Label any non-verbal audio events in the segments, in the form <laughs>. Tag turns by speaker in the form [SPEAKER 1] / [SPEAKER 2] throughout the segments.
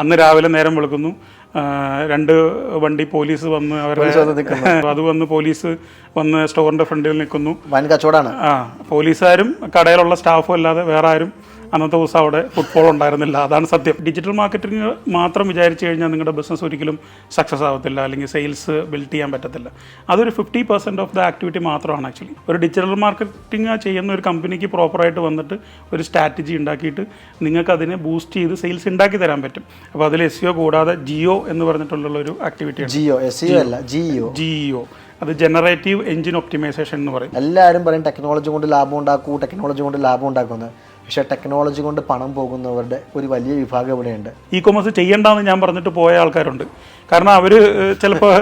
[SPEAKER 1] അന്ന് രാവിലെ നേരം വെളുക്കുന്നു. രണ്ട് വണ്ടി പോലീസ് വന്ന് അവരുടെ <laughs> അത് വന്ന് പോലീസ് വന്ന് സ്റ്റോറിന്റെ ഫ്രണ്ടിൽ നിൽക്കുന്നു.
[SPEAKER 2] വൻ കച്ചവടമാണ്
[SPEAKER 1] ആ പോലീസുകാരും കടയിലുള്ള സ്റ്റാഫും അല്ലാതെ വേറെ ആരും അന്നത്തെ ദിവസം അവിടെ ഫുട്ബോൾ ഉണ്ടായിരുന്നില്ല. അതാണ് സത്യം. ഡിജിറ്റൽ മാർക്കറ്റിംഗ് മാത്രം വിചാരിച്ചു കഴിഞ്ഞാൽ നിങ്ങളുടെ ബിസിനസ് ഒരിക്കലും സക്സസ് ആവത്തില്ല അല്ലെങ്കിൽ സെയിൽസ് ബിൽഡ് ചെയ്യാൻ പറ്റത്തില്ല. അതൊരു fifty percent of the activity മാത്രമാണ് ആക്ച്വലി ഒരു ഡിജിറ്റൽ മാർക്കറ്റിംഗ് ചെയ്യുന്ന ഒരു കമ്പനിക്ക് പ്രോപ്പറായിട്ട് വന്നിട്ട് ഒരു സ്ട്രാറ്റജി ഉണ്ടാക്കിയിട്ട് നിങ്ങൾക്ക് അതിനെ ബൂസ്റ്റ് ചെയ്ത് സെയിൽസ് ഉണ്ടാക്കി തരാൻ പറ്റും. അപ്പോൾ അതിൽ എസ് കൂടാതെ ജിയോ എന്ന് പറഞ്ഞിട്ടുള്ള ഒരു ആക്ടിവിറ്റിയാണ്
[SPEAKER 2] ജിയോ എസ് അല്ല ജിയോ
[SPEAKER 1] ജിയോ അത് ജനറേറ്റീവ് എഞ്ചിൻ ഒപ്റ്റിമൈസേഷൻ എന്ന് പറയും.
[SPEAKER 2] എല്ലാവരും പറയും ടെക്നോളജി കൊണ്ട് ലാഭം ഉണ്ടാക്കൂ ടെക്നോളജി കൊണ്ട് ലാഭം ഉണ്ടാക്കുന്നത് പക്ഷേ ടെക്നോളജി കൊണ്ട് പണം പോകുന്നവരുടെ ഒരു വലിയ വിഭാഗം ഇവിടെയുണ്ട്.
[SPEAKER 1] ഇ കൊമേഴ്സ് ചെയ്യണ്ടെന്ന് ഞാൻ പറഞ്ഞിട്ട് പോയ ആൾക്കാരുണ്ട്. കാരണം അവർ ചിലപ്പോൾ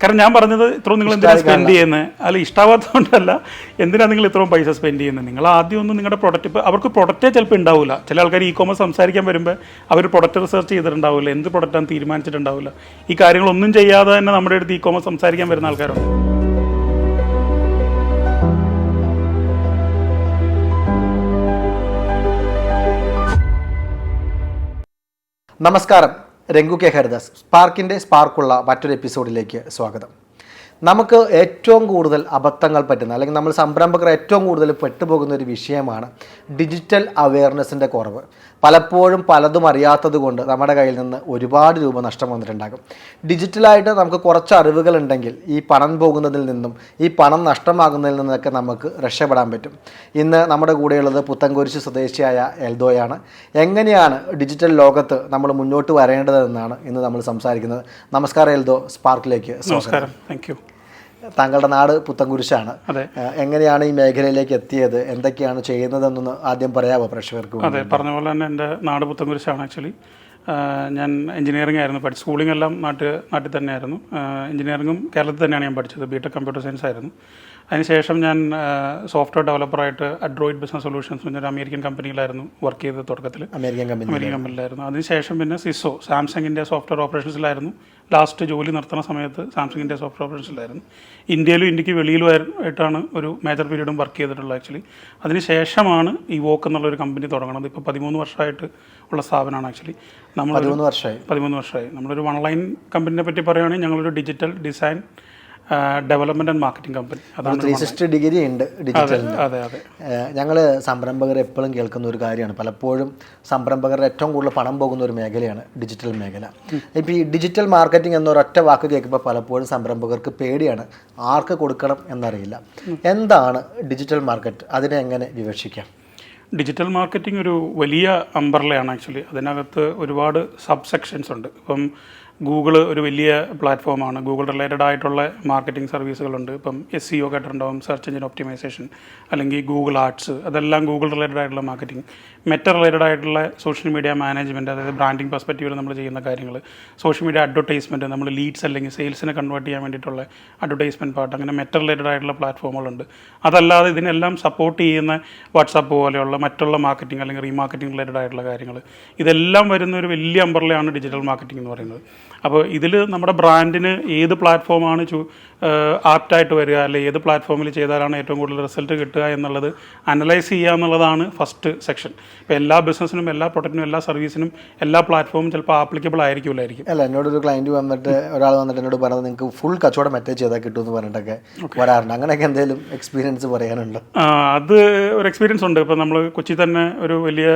[SPEAKER 1] കാരണം ഞാൻ പറഞ്ഞത് ഇത്രയും നിങ്ങൾ എന്തിനാ സ്പെൻഡ് ചെയ്യുന്നത് അല്ല ഇഷ്ടാവാത്തതുകൊണ്ടല്ല. എന്തിനാ നിങ്ങൾ ഇത്രയും പൈസ സ്പെൻഡ് ചെയ്യുന്നത് നിങ്ങൾ ആദ്യം ഒന്ന് നിങ്ങളുടെ പ്രൊഡക്റ്റ് ഇപ്പോൾ അവർക്ക് പ്രൊഡക്റ്റേ ചിലപ്പോൾ ഉണ്ടാവില്ല ചില ആൾക്കാർ ഇ കോമേഴ്സ് സംസാരിക്കാൻ വരുമ്പോൾ അവർ പ്രൊഡക്റ്റ് റിസർച്ച് ചെയ്തിട്ടുണ്ടാവില്ല എന്ത് പ്രൊഡക്റ്റാണ് തീരുമാനിച്ചിട്ടുണ്ടാവില്ല ഈ കാര്യങ്ങളൊന്നും ചെയ്യാതെ തന്നെ നമ്മുടെ അടുത്ത് ഇ കോമേഴ്സ് സംസാരിക്കാൻ വരുന്ന ആൾക്കാരുണ്ട്.
[SPEAKER 2] നമസ്കാരം രംഗു കെ ഹരിദാസ്. സ്പാർക്കിന്റെ സ്പാർക്കുള്ള മറ്റൊരു എപ്പിസോഡിലേക്ക് സ്വാഗതം. നമുക്ക് ഏറ്റവും കൂടുതൽ അബദ്ധങ്ങൾ പറ്റുന്ന അല്ലെങ്കിൽ നമ്മൾ സംരംഭകർ ഏറ്റവും കൂടുതൽ പെട്ടുപോകുന്ന ഒരു വിഷയമാണ് ഡിജിറ്റൽ അവയർനെസ്സിന്റെ കുറവ്. പലപ്പോഴും പലതും അറിയാത്തത് കൊണ്ട് നമ്മുടെ കയ്യിൽ നിന്ന് ഒരുപാട് രൂപ നഷ്ടം വന്നിട്ടുണ്ടാകും. ഡിജിറ്റലായിട്ട് നമുക്ക് കുറച്ച് അറിവുകൾ ഉണ്ടെങ്കിൽ ഈ പണം പോകുന്നതിൽ നിന്നും ഈ പണം നഷ്ടമാകുന്നതിൽ നിന്നൊക്കെ നമുക്ക് രക്ഷപ്പെടാൻ പറ്റും. ഇന്ന് നമ്മുടെ കൂടെയുള്ളത് പുത്തൻകുരിശ് സ്വദേശിയായ എൽദോയാണ്. എങ്ങനെയാണ് ഡിജിറ്റൽ ലോകത്ത് നമ്മൾ മുന്നോട്ട് വരേണ്ടതെന്നാണ് ഇന്ന് നമ്മൾ സംസാരിക്കുന്നത്. നമസ്കാരം എൽദോ സ്പാർക്കിലേക്ക്
[SPEAKER 1] നമസ്കാരം. താങ്ക്
[SPEAKER 2] താങ്കളുടെ നാട് പുത്തൻകുരിശാണ്. എങ്ങനെയാണ് ഈ മേഖലയിലേക്ക് എത്തിയത്? എന്തൊക്കെയാണ് ചെയ്യുന്നതെന്നൊന്ന് ആദ്യം പറയാമോ പ്രേക്ഷകർക്ക്
[SPEAKER 1] അതെ പറഞ്ഞ പോലെ തന്നെ എന്റെ നാട് പുത്തൻകുരിശാണ് ആക്ച്വലി. ഞാൻ എഞ്ചിനീയറിംഗ് ആയിരുന്നു. പഠിച്ചു സ്കൂളിംഗ് എല്ലാം നാട്ടിൽ നാട്ടിൽ തന്നെയായിരുന്നു. എഞ്ചിനീയറിംഗും കേരളത്തിൽ തന്നെയാണ് ഞാൻ പഠിച്ചത്. ബി ടെക് കമ്പ്യൂട്ടർ സയൻസ് ആയിരുന്നു. അതിനുശേഷം ഞാൻ സോഫ്റ്റ്വെയർ ഡെവലപ്പറായിട്ട് അഡ്രോയിഡ് ബിസിനസ് സൊല്യൂഷൻസ് എന്നൊരു അമേരിക്കൻ കമ്പനിയിലായിരുന്നു വർക്ക് ചെയ്തത് തുടക്കത്തിൽ
[SPEAKER 2] അമേരിക്കൻ കമ്പനി
[SPEAKER 1] അമേരിക്കൻ കമ്പനിയിലായിരുന്നു അതിനുശേഷം പിന്നെ സിസോ സാംസങ്ങിന്റെ സോഫ്റ്റ്വെയർ ഓപ്പറേഷൻസിലായിരുന്നു ലാസ്റ്റ് ജോലി നിർത്തുന്ന സമയത്ത് സാംസങ്ങിന്റെ സോഫ്റ്റ്വെയർ ഓപ്പറേഷൻസിലായിരുന്നു ഇന്ത്യയിലും ഇന്ത്യയ്ക്ക് വെളിയിലും ആയിട്ടാണ് ഒരു മേജർ പീരീഡും വർക്ക് ചെയ്തിട്ടുള്ളത് ആക്ച്വലി അതിനുശേഷമാണ് ഈ വോക്ക് എന്നുള്ളൊരു കമ്പനി തുടങ്ങുന്നത് ഇപ്പോൾ പതിമൂന്ന് വർഷമായിട്ട് ഉള്ള സ്ഥാപനമാണ് ആക്ച്വലി നമ്മൾ
[SPEAKER 2] പതിമൂന്ന് വർഷമായി.
[SPEAKER 1] പതിമൂന്ന് വർഷമായി. നമ്മളൊരു ഓൺലൈൻ കമ്പനിയെ പറ്റി പറയുകയാണെങ്കിൽ ഞങ്ങളൊരു digital design development and marketing company അതാണ്
[SPEAKER 2] ത്രീ സിക്സ്റ്റി ഡിഗ്രി ഉണ്ട് ഡിജിറ്റൽ
[SPEAKER 1] അതെ അതെ
[SPEAKER 2] ഞങ്ങൾ സംരംഭകർ എപ്പോഴും കേൾക്കുന്ന ഒരു കാര്യമാണ്. പലപ്പോഴും സംരംഭകരുടെ ഏറ്റവും കൂടുതൽ പണം പോകുന്ന ഒരു മേഖലയാണ് ഡിജിറ്റൽ മേഖല. ഇപ്പോൾ ഈ ഡിജിറ്റൽ മാർക്കറ്റിംഗ് എന്ന ഒറ്റ വാക്ക് കേൾക്കുമ്പോൾ പലപ്പോഴും സംരംഭകർക്ക് പേടിയാണ്. ആർക്ക് കൊടുക്കണം എന്നറിയില്ല. എന്താണ് ഡിജിറ്റൽ മാർക്കറ്റ് അതിനെ എങ്ങനെ വിവക്ഷിക്കാം?
[SPEAKER 1] ഡിജിറ്റൽ മാർക്കറ്റിംഗ് ഒരു വലിയ അമ്പർലയാണ് ആക്ച്വലി അതിനകത്ത് ഒരുപാട് സബ് സെക്ഷൻസ് ഉണ്ട്. ഇപ്പം ഗൂഗിൾ ഒരു വലിയ പ്ലാറ്റ്ഫോമാണ്. ഗൂഗിൾ റിലേറ്റഡ് ആയിട്ടുള്ള മാർക്കറ്റിംഗ് സർവീസുകളുണ്ട്. ഇപ്പം എസ് സി ഒ കേട്ടിട്ടുണ്ടാവും സെർച്ച് എഞ്ചിൻ ഒപ്റ്റിമൈസേഷൻ അല്ലെങ്കിൽ ഗൂഗിൾ ആർട്സ്. അതെല്ലാം ഗൂഗിൾ റിലേറ്റഡ് ആയിട്ടുള്ള മാർക്കറ്റിംഗ്. മെറ്റ റിലേറ്റഡ് ആയിട്ടുള്ള സോഷ്യൽ മീഡിയ മാനേജ്മെന്റ് അതായത് ബ്രാൻഡിംഗ് പെർസ്പെക്റ്റീവിൽ നമ്മൾ ചെയ്യുന്ന കാര്യങ്ങൾ. സോഷ്യൽ മീഡിയ അഡ്വർടൈസ്മെന്റ് നമ്മൾ ലീഡ്സ് അല്ലെങ്കിൽ സെയിൽസിനെ കൺവേർട്ട് ചെയ്യാൻ വേണ്ടിയിട്ടുള്ള അഡ്വർടൈസ്മെന്റ് പാർട്ട് അങ്ങനെ മെറ്റ റിലേറ്റഡ് ആയിട്ടുള്ള പ്ലാറ്റ്ഫോമുകളുണ്ട്. അതല്ലാതെ ഇതിനെല്ലാം സപ്പോർട്ട് ചെയ്യുന്ന വാട്സാപ്പ് പോലെയുള്ള മറ്റുള്ള മാർക്കറ്റിംഗ് അല്ലെങ്കിൽ റീമാർക്കറ്റിംഗ് റിലേറ്റഡ് ആയിട്ടുള്ള കാര്യങ്ങൾ. ഇതെല്ലാം വരുന്ന ഒരു വലിയ അമ്പറിലാണ് ഡിജിറ്റൽ മാർക്കറ്റിംഗ് എന്ന് പറയുന്നത്. അപ്പോൾ ഇതിൽ നമ്മുടെ ബ്രാൻഡിന് ഏത് പ്ലാറ്റ്ഫോമാണ് ചൂ ആപ്റ്റായിട്ട് വരിക അല്ലെങ്കിൽ ഏത് പ്ലാറ്റ്ഫോമിൽ ചെയ്താലാണ് ഏറ്റവും കൂടുതൽ റിസൾട്ട് കിട്ടുക എന്നുള്ളത് അനലൈസ് ചെയ്യുക എന്നുള്ളതാണ് ഫസ്റ്റ് സെക്ഷൻ ഇപ്പോൾ എല്ലാ ബിസിനസ്സിനും എല്ലാ പ്രൊഡക്റ്റിനും എല്ലാ സർവീസിനും എല്ലാ പ്ലാറ്റ്ഫോമും ചിലപ്പോൾ ആപ്ലിക്കബിൾ ആയിരിക്കില്ലായിരിക്കും
[SPEAKER 2] അല്ല എന്നോട് ഒരു ക്ലയന്റ് വന്നിട്ട് ഒരാൾ വന്നിട്ട് എന്നോട് പറഞ്ഞത് നിങ്ങൾക്ക് ഫുൾ കച്ചവടം മെറ്റേജ് ചെയ്താൽ കിട്ടും എന്ന് പറഞ്ഞിട്ടൊക്കെ വരാറുണ്ട്. അങ്ങനെയൊക്കെ എന്തെങ്കിലും എക്സ്പീരിയൻസ് പറയാനുണ്ട്?
[SPEAKER 1] അത് ഒരു എക്സ്പീരിയൻസ് ഉണ്ട്. ഇപ്പോൾ നമ്മൾ കൊച്ചി തന്നെ ഒരു വലിയ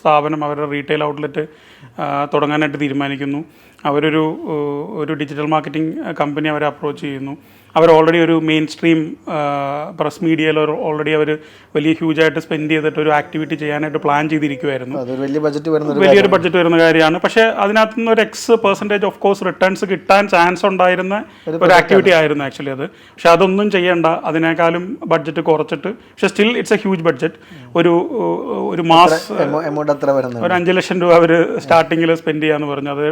[SPEAKER 1] സ്ഥാപനം അവരുടെ റീറ്റെയിൽ ഔട്ട്ലെറ്റ് തുടങ്ങാനായിട്ട് തീരുമാനിക്കുന്നു. അവരൊരു ഒരു ഡിജിറ്റൽ മാർക്കറ്റിംഗ് കമ്പനി അവരെ അപ്രോച്ച് ചെയ്യുന്നു. അവർ ഓൾറെഡി ഒരു മെയിൻ സ്ട്രീം പ്രസ് മീഡിയയിൽ ഓൾറെഡി അവർ വലിയ ഹ്യൂജ് ആയിട്ട് സ്പെൻഡ് ചെയ്തിട്ട് ഒരു ആക്ടിവിറ്റി ചെയ്യാനായിട്ട് പ്ലാൻ ചെയ്തിരിക്കുമായിരുന്നു
[SPEAKER 2] വലിയ ബജറ്റ് വരുന്ന
[SPEAKER 1] വലിയൊരു ബഡ്ജറ്റ് വരുന്ന കാര്യമാണ്. പക്ഷേ അതിനകത്ത് നിന്ന് ഒരു X percentage of course returns കിട്ടാൻ ചാൻസ് ഉണ്ടായിരുന്ന ഒരു ആക്ടിവിറ്റി ആയിരുന്നു ആക്ച്വലി അത്. പക്ഷെ അതൊന്നും ചെയ്യേണ്ട. അതിനേക്കാളും ബഡ്ജറ്റ് കുറച്ചിട്ട്. പക്ഷെ still it's a huge budget ഒരു ഒരു മാസ്
[SPEAKER 2] എമൗണ്ട് എത്ര വരുന്നത്
[SPEAKER 1] ഒരു അഞ്ച് ലക്ഷം രൂപ അവർ സ്റ്റാർട്ടിങ്ങിൽ സ്പെൻഡ് ചെയ്യാന്ന് പറഞ്ഞു. അത്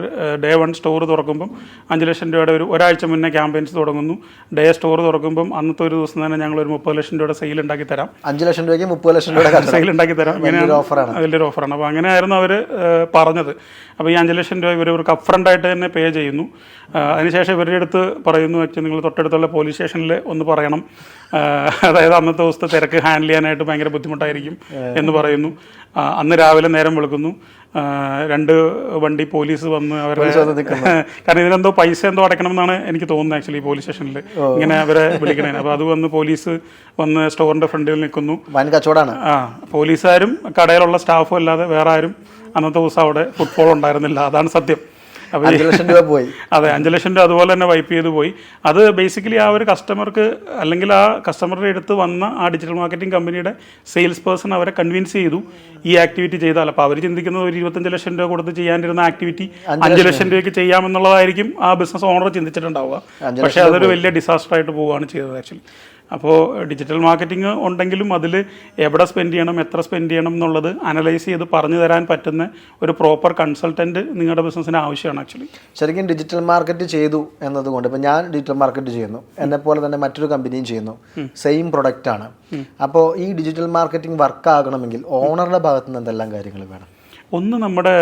[SPEAKER 1] ഡേ വൺ സ്റ്റോർ തുറക്കുമ്പം അഞ്ച് ലക്ഷം രൂപയുടെ ഒരു ഒരാഴ്ച മുന്നേ ക്യാമ്പയിൻസ് തുടങ്ങുന്നു. ഡേ സ്റ്റോർ തുറക്കുമ്പം അന്നത്തെ ഒരു ദിവസം തന്നെ ഞങ്ങൾ ഒരു മുപ്പത് ലക്ഷം രൂപയുടെ സെയിൽ ഉണ്ടാക്കി തരാം.
[SPEAKER 2] അഞ്ച് ലക്ഷം രൂപയ്ക്ക് മുപ്പത് ലക്ഷം രൂപയുടെ
[SPEAKER 1] സെയിൽ ഉണ്ടാക്കി തരാം. ഇങ്ങനെയാണ്
[SPEAKER 2] ഓഫറാണ്
[SPEAKER 1] വലിയൊരു ഓഫറാണ് അപ്പോൾ അങ്ങനെയായിരുന്നു അവർ പറഞ്ഞത്. അപ്പോൾ ഈ അഞ്ച് ലക്ഷം രൂപ ഇവർ ഇവർക്ക് അപ്രണ്ട് ആയിട്ട് തന്നെ പേ ചെയ്യുന്നു. അതിനുശേഷം ഇവരുടെ അടുത്ത് പറയുന്നു വെച്ചാൽ നിങ്ങൾ തൊട്ടടുത്തുള്ള പോലീസ് സ്റ്റേഷനിൽ ഒന്ന് പറയണം. അതായത് അന്നത്തെ ദിവസത്തെ തിരക്ക് ഹാൻഡിൽ ചെയ്യാനായിട്ട് ഭയങ്കര ബുദ്ധിമുട്ടായിരിക്കും എന്ന് പറയുന്നു. അന്ന് രാവിലെ നേരം വെളുക്കുന്നു. രണ്ട് വണ്ടി പോലീസ് വന്ന് അവരെ
[SPEAKER 2] പോലീസ് നിൽക്കുന്നു. <laughs>
[SPEAKER 1] കാരണം ഇതിനെന്തോ പൈസ എന്തോ അടയ്ക്കണം എന്നാണ് എനിക്ക് തോന്നുന്നത് ആക്ച്വലി പോലീസ് സ്റ്റേഷനിൽ ഇങ്ങനെ അവരെ വിളിക്കണേ അപ്പോൾ അത് വന്ന് പോലീസ് വന്ന് സ്റ്റോറിന്റെ ഫ്രണ്ടിൽ നിൽക്കുന്നു.
[SPEAKER 2] വൻ കച്ചവടമാണ്
[SPEAKER 1] ആ പോലീസുകാരും കടയിലുള്ള സ്റ്റാഫും അല്ലാതെ വേറെ ആരും അന്നത്തെ ദിവസം അവിടെ ഫുട്ബോൾ ഉണ്ടായിരുന്നില്ല. അതാണ് സത്യം.
[SPEAKER 2] അഞ്ച് ലക്ഷം രൂപ പോയി.
[SPEAKER 1] അതെ അഞ്ച് ലക്ഷം രൂപ അതുപോലെ തന്നെ വൈപ്പ് ചെയ്ത് പോയി. അത് ബേസിക്കലി ആ ഒരു കസ്റ്റമർക്ക് അല്ലെങ്കിൽ ആ കസ്റ്റമറുടെ അടുത്ത് വന്ന ആ ഡിജിറ്റൽ മാർക്കറ്റിംഗ് കമ്പനിയുടെ സെയിൽസ് പേഴ്സൺ അവരെ കൺവിൻസ് ചെയ്തു ഈ ആക്ടിവിറ്റി ചെയ്താൽ. അപ്പോൾ അവർ ചിന്തിക്കുന്നത് ഒരു ഇരുപത്തഞ്ച് ലക്ഷം രൂപ കൊടുത്ത് ചെയ്യാനിരുന്ന ആക്ടിവിറ്റി അഞ്ച് ലക്ഷം രൂപയ്ക്ക് ചെയ്യാമെന്നുള്ളതായിരിക്കും ആ ബിസിനസ് ഓണർ ചിന്തിച്ചിട്ടുണ്ടാവുക. പക്ഷേ അതൊരു വലിയ ഡിസാസ്റ്റർ ആയിട്ട് പോവുകയാണ് ചെയ്തത് ആക്ച്വലി അപ്പോൾ ഡിജിറ്റൽ മാർക്കറ്റിംഗ് ഉണ്ടെങ്കിലും അതിൽ എവിടെ സ്പെൻഡ് ചെയ്യണം എത്ര സ്പെൻഡ് ചെയ്യണം എന്നുള്ളത് അനലൈസ് ചെയ്ത് പറഞ്ഞു തരാൻ പറ്റുന്ന ഒരു പ്രോപ്പർ കൺസൾട്ടന്റ് നിങ്ങളുടെ ബിസിനസ്സിന് ആവശ്യമാണ് ആക്ച്വലി
[SPEAKER 2] ശരിക്കും ഡിജിറ്റൽ മാർക്കറ്റ് ചെയ്തു എന്നതുകൊണ്ട് ഇപ്പോൾ ഞാൻ ഡിജിറ്റൽ മാർക്കറ്റ് ചെയ്യുന്നു എന്നെ പോലെ തന്നെ മറ്റൊരു കമ്പനിയും ചെയ്യുന്നു സെയിം പ്രൊഡക്റ്റ് ആണ്. അപ്പോൾ ഈ ഡിജിറ്റൽ മാർക്കറ്റിംഗ് വർക്ക് ആകണമെങ്കിൽ ഓണറുടെ ഭാഗത്തുനിന്ന് എന്തെല്ലാം കാര്യങ്ങൾ വേണം?
[SPEAKER 1] ഒന്ന് നമ്മുടെ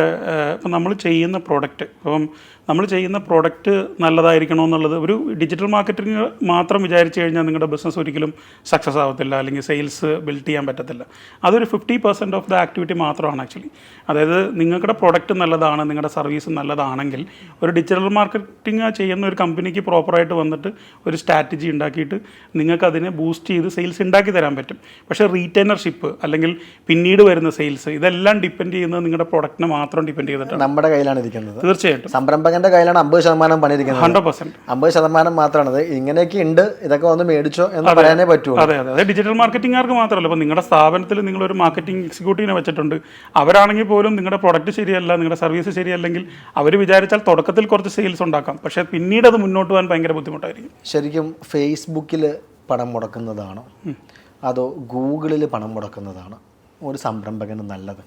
[SPEAKER 1] ഇപ്പം നമ്മൾ ചെയ്യുന്ന പ്രോഡക്റ്റ് ഇപ്പം നമ്മൾ ചെയ്യുന്ന പ്രോഡക്റ്റ് നല്ലതായിരിക്കണമെന്നുള്ളത് ഒരു ഡിജിറ്റൽ മാർക്കറ്റിംഗ് മാത്രം വിചാരിച്ചു കഴിഞ്ഞാൽ നിങ്ങളുടെ ബിസിനസ് ഒരിക്കലും സക്സസ് ആവത്തില്ല അല്ലെങ്കിൽ സെയിൽസ് ബിൽഡ് ചെയ്യാൻ പറ്റത്തില്ല. അതൊരു fifty percent of the activity മാത്രമാണ് ആക്ച്വലി അതായത് നിങ്ങളുടെ പ്രോഡക്റ്റ് നല്ലതാണ് നിങ്ങളുടെ സർവീസ് നല്ലതാണെങ്കിൽ ഒരു ഡിജിറ്റൽ മാർക്കറ്റിംഗ് ചെയ്യുന്ന ഒരു കമ്പനിക്ക് പ്രോപ്പറായിട്ട് വന്നിട്ട് ഒരു സ്ട്രാറ്റജി ഉണ്ടാക്കിയിട്ട് നിങ്ങൾക്ക് അതിനെ ബൂസ്റ്റ് ചെയ്ത് സെയിൽസ് ഉണ്ടാക്കി തരാൻ പറ്റും. പക്ഷേ റീറ്റൈനർഷിപ്പ് അല്ലെങ്കിൽ പിന്നീട് വരുന്ന സെയിൽസ് ഇതെല്ലാം ഡിപ്പെൻഡ് ചെയ്യുന്നത് നിങ്ങളുടെ പ്രൊഡക്റ്റിനെ മാത്രം ഡിപ്പെൻഡ് ചെയ്തിട്ടാണ്.
[SPEAKER 2] നമ്മുടെ കയ്യിലാണ് ഇരിക്കുന്നത്.
[SPEAKER 1] തീർച്ചയായിട്ടും.
[SPEAKER 2] സംരംഭകന്റെ കയ്യിലാണ് അമ്പത് ശതമാനം പണിയിരിക്കുന്നത്.
[SPEAKER 1] ഹൺഡ്രഡ് പെർസെന്റ്
[SPEAKER 2] അമ്പത് ശതമാനം മാത്രമാണ് ഇങ്ങനെയൊക്കെ ഉണ്ട്. ഇതൊക്കെ വന്ന് മേടിച്ചോ എന്ന് പറയാനേ പറ്റൂ
[SPEAKER 1] അതെ അതെ. അതെ ഡിജിറ്റൽ മാർക്കറ്റിംഗുകാർക്ക് മാത്രമല്ല ഇപ്പോൾ നിങ്ങളുടെ സ്ഥാപനത്തിൽ നിങ്ങൾ ഒരു മാർക്കറ്റിംഗ് എക്സിക്യൂട്ടീവിനെ വെച്ചിട്ടുണ്ട്. അവരാണെങ്കിൽ പോലും നിങ്ങളുടെ പ്രൊഡക്റ്റ് ശരിയല്ല നിങ്ങളുടെ സർവീസ് ശരിയല്ലെങ്കിൽ അവർ വിചാരിച്ചാൽ തുടക്കത്തിൽ കുറച്ച് സെയിൽസ് ഉണ്ടാക്കാം. പക്ഷേ പിന്നീട് അത് മുന്നോട്ട് പോകാൻ ഭയങ്കര ബുദ്ധിമുട്ടായിരിക്കും.
[SPEAKER 2] ശരിക്കും ഫേസ്ബുക്കിൽ പണം മുടക്കുന്നതാണോ. അതോ ഗൂഗിളിൽ പണം മുടക്കുന്നതാണ്. ഒരു സംരംഭകന് നല്ലത്.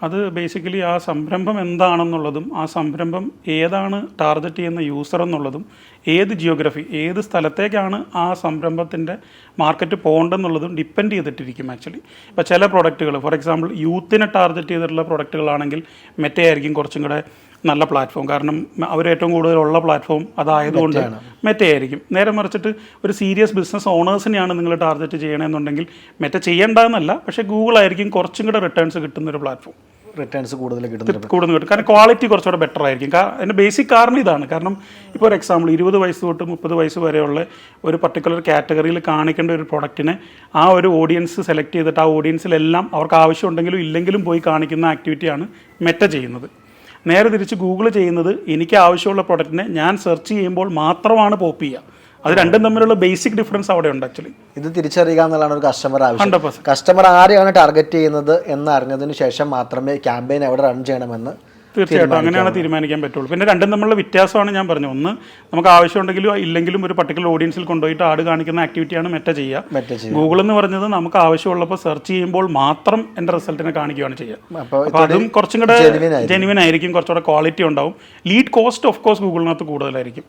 [SPEAKER 1] അത് ബേസിക്കലി ആ സംരംഭം എന്താണെന്നുള്ളതും ആ സംരംഭം ഏതാണ് ടാർഗറ്റ് ചെയ്യുന്ന യൂസർ എന്നുള്ളതും ഏത് ജിയോഗ്രഫി ഏത് സ്ഥലത്തേക്കാണ് ആ സംരംഭത്തിന്റെ മാർക്കറ്റ് പോകേണ്ടെന്നുള്ളതും ഡിപ്പെൻഡ് ചെയ്തിട്ടിരിക്കും ആക്ച്വലി ഇപ്പോൾ ചില പ്രൊഡക്റ്റുകൾ ഫോർ എക്സാമ്പിൾ യൂത്തിനെ ടാർഗറ്റ് ചെയ്തിട്ടുള്ള പ്രൊഡക്റ്റുകളാണെങ്കിൽ മെറ്റയായിരിക്കും കുറച്ചും കൂടെ നല്ല പ്ലാറ്റ്ഫോം. കാരണം അവരേറ്റവും കൂടുതലുള്ള പ്ലാറ്റ്ഫോം അതായതുകൊണ്ട് മെറ്റയായിരിക്കും. നേരെ മറിച്ചിട്ട് ഒരു സീരിയസ് ബിസിനസ് ഓണേഴ്സിനെയാണ് നിങ്ങൾ ടാർഗറ്റ് ചെയ്യണമെന്നുണ്ടെങ്കിൽ മെറ്റ ചെയ്യേണ്ടതെന്നല്ല പക്ഷേ ഗൂഗിൾ ആയിരിക്കും കുറച്ചും കൂടെ റിട്ടേൺസ് കിട്ടുന്ന ഒരു പ്ലാറ്റ്ഫോം
[SPEAKER 2] റിട്ടേൺസ് കൂടുതൽ കിട്ടും
[SPEAKER 1] കൂടുതൽ കിട്ടും. കാരണം ക്വാളിറ്റി കുറച്ചുകൂടെ ബെറ്റർ ആയിരിക്കും. അതിന്റെ ബേസിക് കാരണം ഇതാണ്. കാരണം ഇപ്പോൾ ഒരു എക്സാമ്പിൾ ഇരുപത് വയസ്സ് തൊട്ട് മുപ്പത് വയസ്സ് വരെയുള്ള ഒരു പർട്ടിക്കുലർ കാറ്റഗറിയിൽ കാണിക്കേണ്ട ഒരു പ്രൊഡക്റ്റിനെ ആ ഒരു ഓഡിയൻസ് സെലക്ട് ചെയ്തിട്ട് ആ ഓഡിയൻസിലെല്ലാം അവർക്ക് ആവശ്യമുണ്ടെങ്കിലും ഇല്ലെങ്കിലും പോയി കാണിക്കുന്ന ആക്ടിവിറ്റിയാണ് മെറ്റ ചെയ്യുന്നത്. നേരെ തിരിച്ച് ഗൂഗിൾ ചെയ്യുന്നത് എനിക്ക് ആവശ്യമുള്ള പ്രൊഡക്റ്റിനെ ഞാൻ സെർച്ച് ചെയ്യുമ്പോൾ മാത്രമാണ് പോപ്പ് ചെയ്യുക. അത് രണ്ടും തമ്മിലുള്ള ബേസിക് ഡിഫറൻസ് അവിടെ ഉണ്ട് ആക്ച്വലി
[SPEAKER 2] ഇത് തിരിച്ചറിയുക എന്നുള്ളതാണ് ഒരു കസ്റ്റമർ ആവശ്യം. കസ്റ്റമർ ആരെയാണ് ടാർഗറ്റ് ചെയ്യുന്നത് എന്ന് അറിഞ്ഞതിന് ശേഷം മാത്രമേ ക്യാമ്പയിൻ എവിടെ റൺ ചെയ്യണമെന്ന്
[SPEAKER 1] തീർച്ചയായിട്ടും. അങ്ങനെയാണ് തീരുമാനിക്കാൻ പറ്റുള്ളൂ. പിന്നെ രണ്ടും തമ്മിലുള്ള വ്യത്യാസമാണ് ഞാൻ പറഞ്ഞത്. ഒന്ന് നമുക്ക് ആവശ്യമുണ്ടെങ്കിലും ഇല്ലെങ്കിലും ഒരു പർട്ടിക്കുലർ ഓഡിയൻസിൽ കൊണ്ടുപോയിട്ട് ആട് കാണിക്കുന്ന ആക്ടിവിറ്റിയാണ് മെറ്റ ചെയ്യുക. ഗൂഗിൾ എന്ന് പറഞ്ഞത് നമുക്ക് ആവശ്യമുള്ളപ്പോൾ സെർച്ച് ചെയ്യുമ്പോൾ മാത്രം എന്റെ റിസൾട്ടിനെ കാണിക്കുകയാണ് ചെയ്യുക.
[SPEAKER 2] അപ്പോൾ
[SPEAKER 1] അതും കുറച്ചും കൂടെ ജെനുവിൻ ആയിരിക്കും. കുറച്ചുകൂടെ ക്വാളിറ്റി ഉണ്ടാവും. ലീഡ് കോസ്റ്റ് ഓഫ് കോഴ്സ് ഗൂഗിളിനകത്ത് കൂടുതലായിരിക്കും.